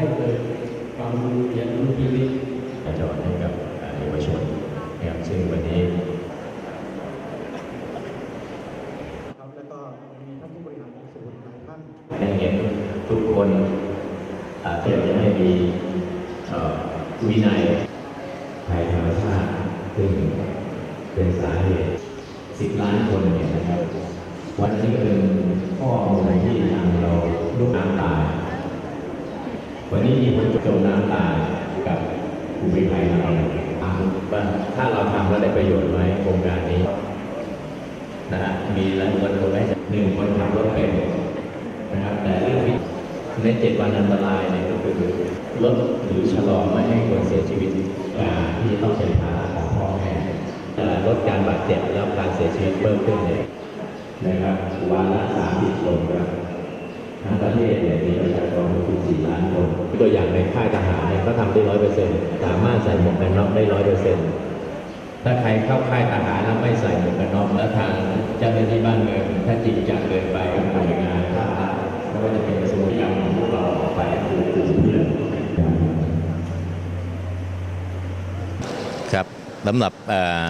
ให้เกิดความรู้เรียนรู้ชีวิตกระจรให้กับเยาวชนนะครับซึ่งวันนี้แล้วก็มีท่านผู้บริหารของศูนย์หลายท่านได้เห็นทุกคนอาจจะจะให้มีวินัยภัยธรรมชาติซึ่งเป็นสาเหตุสิบล้านคนเนี่ยนะครับ วันนี้เป็นข้อมูลที่ทางเราลูกน้ำตาย วันนี้มีคนจมน้ำตายกับภูมิภัยเราถามว่าถ้าเราทำแล้วได้ประโยชน์ไหมโครงการนี้นะฮะมีหลายคนคนไหมหนึ่งคนขับรถเป็นนะครับ แต่เรื่องที่ในเจ็ดวันอันตรายเนี่ยก็คือลดหรือชะลอไม่ให้คนเสียชีวิตการที่ต้องเป็นภาระของพ่อแม่ลดการบาดเจ็บแล้วการเสียชีวิตเพิ่มขึ้นเนี่ยนะครับวันละสามสิบคนครับ ทั้งประเทศเนี่ยมีประชากรถึง4ล้านคนตัวอย่างในค่ายทหารเนี่ยก็ทำได้ร้อยเปอร์เซ็นต์สามารถใส่หมวกกันน็อกได้ร้อยเปอร์เซ็นต์ถ้าใครเข้าค่ายทหารแล้วไม่ใส่หมวกกันน็อกแล้วทางเจ้าหน้าที่บ้านเมืองถ้าจริงจังเกินไปกับหน่วยงานภาครัฐไม่ว่าจะเป็นกระทรวงการของพวกเราออกไปคือกลุ่มเพื่อนครับสำหรับอ่อ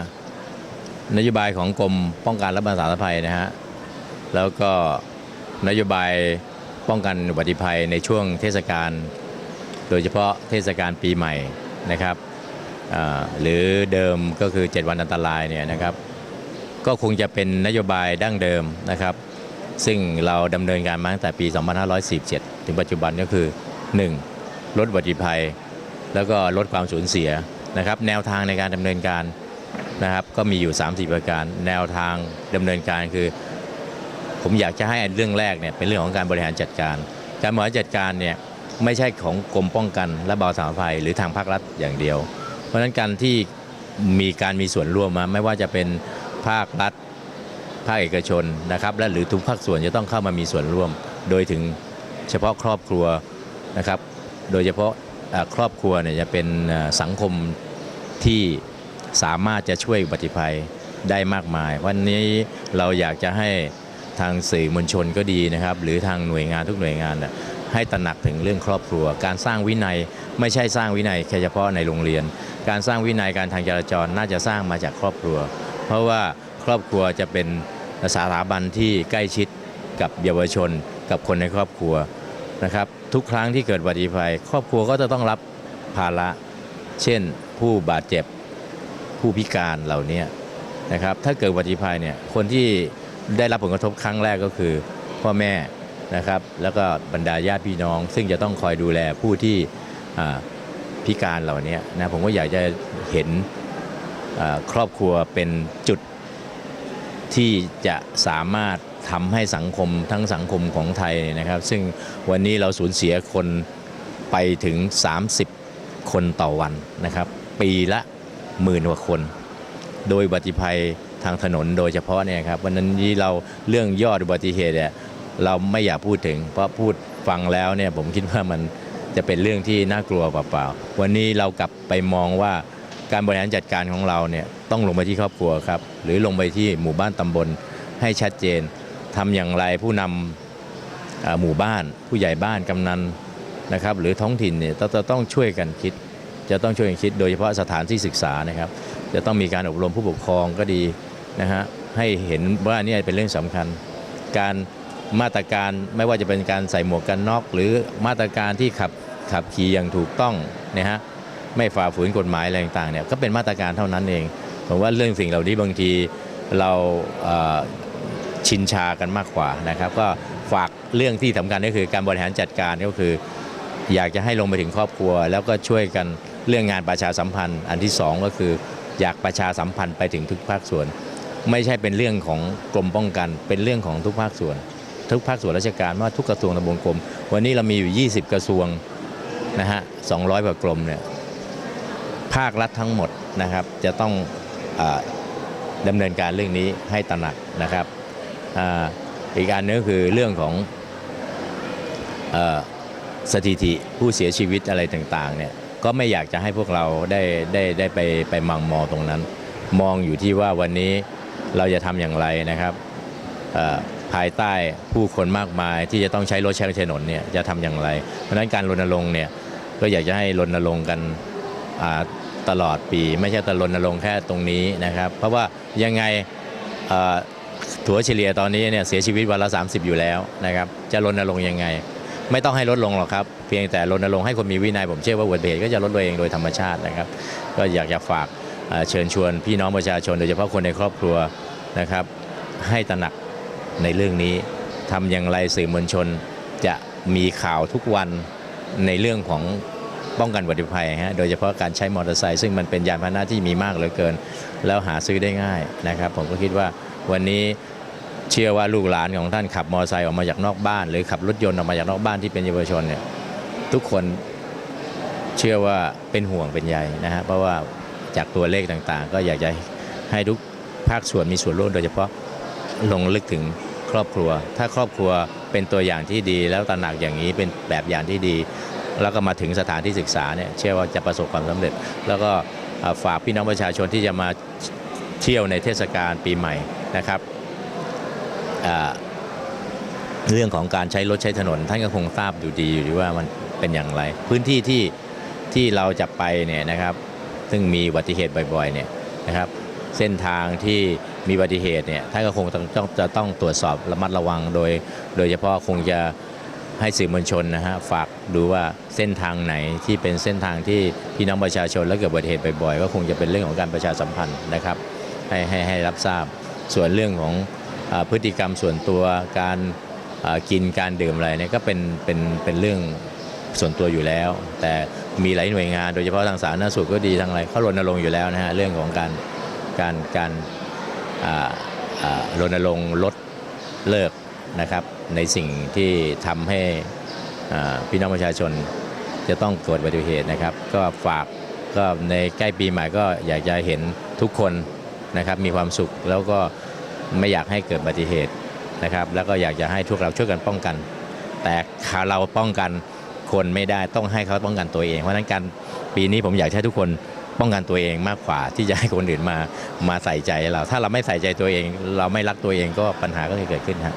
นโยบายของกรมป้องกันและบรรเทาสาธารณภัยนะฮะแล้วก็นโยบาย ป้องกันอุบัติภัยในช่วงเทศกาลโดยเฉพาะเทศกาลปีใหม่นะครับหรือเดิมก็คือ 7 วันอันตรายเนี่ยนะครับ ก็คงจะเป็นนโยบายดั้งเดิมนะครับ ซึ่งเราดำเนินการมาตั้งแต่ปี 2547 ถึงปัจจุบันก็คือ 1. ลดอุบัติภัย แล้วก็ลดความสูญเสียนะครับ แนวทางในการดำเนินการนะครับ ก็มีอยู่3-4ประการ แนวทางดำเนินการคือ ผมอยากจะให้เรื่องแรกเนี่ยเป็นเรื่องของการบริหารจัดการ การบริหารจัดการเนี่ยไม่ใช่ของกรมป้องกัน และบรรเทาสาธารณภัยหรือทางภาครัฐอย่างเดียว เพราะฉะนั้นการที่มีการมีส่วนร่วมมาไม่ว่าจะเป็นภาครัฐ ภาคเอกชนนะครับและหรือทุกภาคส่วนจะต้องเข้ามามีส่วนร่วม โดยถึงเฉพาะครอบครัวนะครับ โดยเฉพาะครอบครัวเนี่ยจะเป็นสังคมที่สามารถจะช่วยอุบัติภัยได้มากมาย วันนี้เราอยากจะให้ ทางสื่อมวลชนก็ดีนะครับ หรือทางหน่วยงานทุกหน่วยงานนะให้ตระหนักถึงเรื่องครอบครัว การสร้างวินัยไม่ใช่สร้างวินัยแค่เฉพาะในโรงเรียน การสร้างวินัยการทางจราจรน่าจะสร้างมาจากครอบครัว เพราะว่าครอบครัวจะเป็นสถาบันที่ใกล้ชิดกับเยาวชน กับคนในครอบครัวนะครับทุกครั้งที่เกิดอุบัติภัย ครอบครัวก็จะต้องรับภาระ เช่น ผู้บาดเจ็บผู้พิการเหล่านี้นะครับถ้าเกิดอุบัติภัยเนี่ยคนที่ ได้รับผลกระทบครั้งแรกก็คือพ่อแม่นะครับแล้วก็บรรดาญาติพี่น้อง ซึ่งจะต้องคอยดูแลผู้ที่พิการเหล่านี้นะผมก็อยากจะเห็นครอบครัวเป็นจุดที่จะสามารถทำให้สังคมทั้งสังคมของไทยนะครับ ซึ่งวันนี้เราสูญเสียคนไปถึง 30 คนต่อวันนะครับ ปีละหมื่นกว่าคน โดยบัติภัย ทางถนนโดยเฉพาะเนี่ยครับวันนั้นที่เราเรื่องยอดอุบัติเหตุเนี่ยเราไม่อยากพูดถึง เพราะพูดฟังแล้วเนี่ยผมคิดว่ามันจะเป็นเรื่องที่น่ากลัวเปล่าๆวันนี้เรากลับไปมองว่าการบริหารจัดการของเราเนี่ยต้องลงไปที่ครอบครัวครับ หรือลงไปที่หมู่บ้านตำบลให้ชัดเจนทำอย่างไรผู้นำหมู่บ้าน ผู้ใหญ่บ้านกำนันนะครับ หรือท้องถิ่นเนี่ยต้องจะต้องช่วยกันคิด จะต้องช่วยกันคิด โดยเฉพาะสถานที่ศึกษานะครับ จะต้องมีการอบรมผู้ปกครองก็ดี นะฮะให้เห็นว่านี่เป็นเรื่องสำคัญ การมาตรการไม่ว่าจะเป็นการใส่หมวกกันน็อก หรือมาตรการที่ขับขับขี่อย่างถูกต้องนะฮะไม่ฝ่าฝืนกฎหมายอะไรต่างๆเนี่ยก็เป็นมาตรการเท่านั้นเองผมว่าเรื่องสิ่งเหล่านี้บางทีเราชินชากันมากกว่านะครับก็ฝากเรื่องที่สำคัญก็คือการบริหารจัดการก็คือ อยากจะให้ลงไปถึงครอบครัว แล้วก็ช่วยกันเรื่องงานประชาสัมพันธ์ อันที่สองก็คืออยากประชาสัมพันธ์ไปถึงทุกภาคส่วน ไม่ใช่เป็นเรื่องของกรมป้องกัน เป็นเรื่องของทุกภาคส่วน ทุกภาคส่วนราชการว่าทุกกระทรวงทบวงกรม วันนี้เรามีอยู่ 20 กระทรวงนะฮะ200กว่ากรมเนี่ยภาครัฐทั้งหมดนะครับ จะต้องอดำเนินการเรื่องนี้ให้ตระหนักนะครับออีกอันนึงคือเรื่องของอสถิติผู้เสียชีวิตอะไรต่างๆเนี่ยก็ไม่อยากจะให้พวกเราได้ได้ได้ไปไปมังมอตรงนั้น มองอยู่ที่ว่าวันนี้ เราจะทำอย่างไรนะครับภายใต้ผู้คนมากมายที่จะต้องใช้รถใช้ถนนเนี่ยจะทำอย่างไร เพราะนั้นการรณรงค์เนี่ยก็อยากจะให้รณรงค์กันตลอดปี ไม่ใช่แต่รณรงค์แค่ตรงนี้นะครับ เพราะว่ายังไงเอ่วเฉลี่ยตอนนี้เนี่ยเสียชีวิตวันละ 30 อยู่แล้วนะครับ จะรณรงค์ยังไง ไม่ต้องให้ลดลงหรอกครับ เพียงแต่รณรงค์ให้คนมีวินัยผมเชื่อว่าอุบัติเหตุก็จะลดลงเองโดยธรรมชาตินะครับ ก็อยากจะฝาก เชิญชวนพี่น้องประชาชนโดยเฉพาะคนในครอบครัวนะครับ ให้ตระหนักในเรื่องนี้ทำอย่างไรสื่อมวลชนจะมีข่าวทุกวันในเรื่องของป้องกันอุบัติภัยฮะโดยเฉพาะการใช้มอเตอร์ไซค์ซึ่งมันเป็นยานพาหนะที่มีมากเหลือเกิน แล้วหาซื้อได้ง่ายนะครับ ผมก็คิดว่าวันนี้เชื่อว่าลูกหลานของท่านขับมอเตอร์ไซค์ออกมาจากนอกบ้าน หรือขับรถยนต์ออกมาจากนอกบ้านที่เป็นเยาวชนเนี่ยทุกคนเชื่อว่าเป็นห่วงเป็นใยนะฮะเพราะว่า จากตัวเลขต่างๆ ก็อยากจะให้ทุกภาคส่วนมีส่วนร่วมโดยเฉพาะลงลึกถึงครอบครัว ถ้าครอบครัวเป็นตัวอย่างที่ดี แล้วตระหนักอย่างนี้เป็นแบบอย่างที่ดี แล้วก็มาถึงสถานที่ศึกษาเนี่ยเชื่อว่าจะประสบความสำเร็จ แล้วก็ฝากพี่น้องประชาชนที่จะมาเที่ยวในเทศกาลปีใหม่นะครับเรื่องของการใช้รถใช้ถนน ท่านก็คงทราบอยู่ดีอยู่ดีว่ามันเป็นอย่างไร พื้นที่ที่ที่เราจะไปเนี่ยนะครับ ซึ่งมีอุบัติเหตุบ่อยๆเนี่ยนะครับเส้นทางที่มีอุบัติเหตุเนี่ยท่านก็คงต้องต้องจะต้องตรวจสอบระมัดระวังโดย โดยเฉพาะคงจะให้สื่อมวลชนนะฮะฝากดูว่าเส้นทางไหนที่เป็นเส้นทางที่พี่น้องประชาชนแล้วเกิดอุบัติเหตุบ่อยๆก็คงจะเป็นเรื่องของการประชาสัมพันธ์นะครับให้ให้ให้รับทราบส่วนเรื่องของอพฤติกรรมส่วนตัวการกินการดื่มอะไรเนี่ยก็เป็นเป็นเป็นเรื่อง ส่วนตัวอยู่แล้ว แต่มีหลายหน่วยงานโดยเฉพาะทางสาธารณสุขก็ดีทางอะไรเขารณรงค์อยู่แล้วนะฮะเรื่องของการการการรณรงค์ลดเลิกนะครับ ในสิ่งที่ทำให้พี่น้องประชาชนจะต้องเกิดอุบัติเหตุนะครับ ก็ฝากก็ในใกล้ปีใหม่ก็อยากจะเห็นทุกคนนะครับมีความสุขแล้วก็ไม่อยากให้เกิดอุบัติเหตุนะครับ แล้วก็อยากจะให้ทุกเราช่วยกันป้องกัน แต่เราป้องกัน คนไม่ได้ต้องให้เขาป้องกันตัวเอง เพราะฉะนั้นการปีนี้ผมอยากให้ทุกคนป้องกันตัวเองมากกว่าที่จะให้คนอื่นมามาใส่ใจเรา ถ้าเราไม่ใส่ใจตัวเอง เราไม่รักตัวเองก็ปัญหาก็จะเกิดขึ้นครับ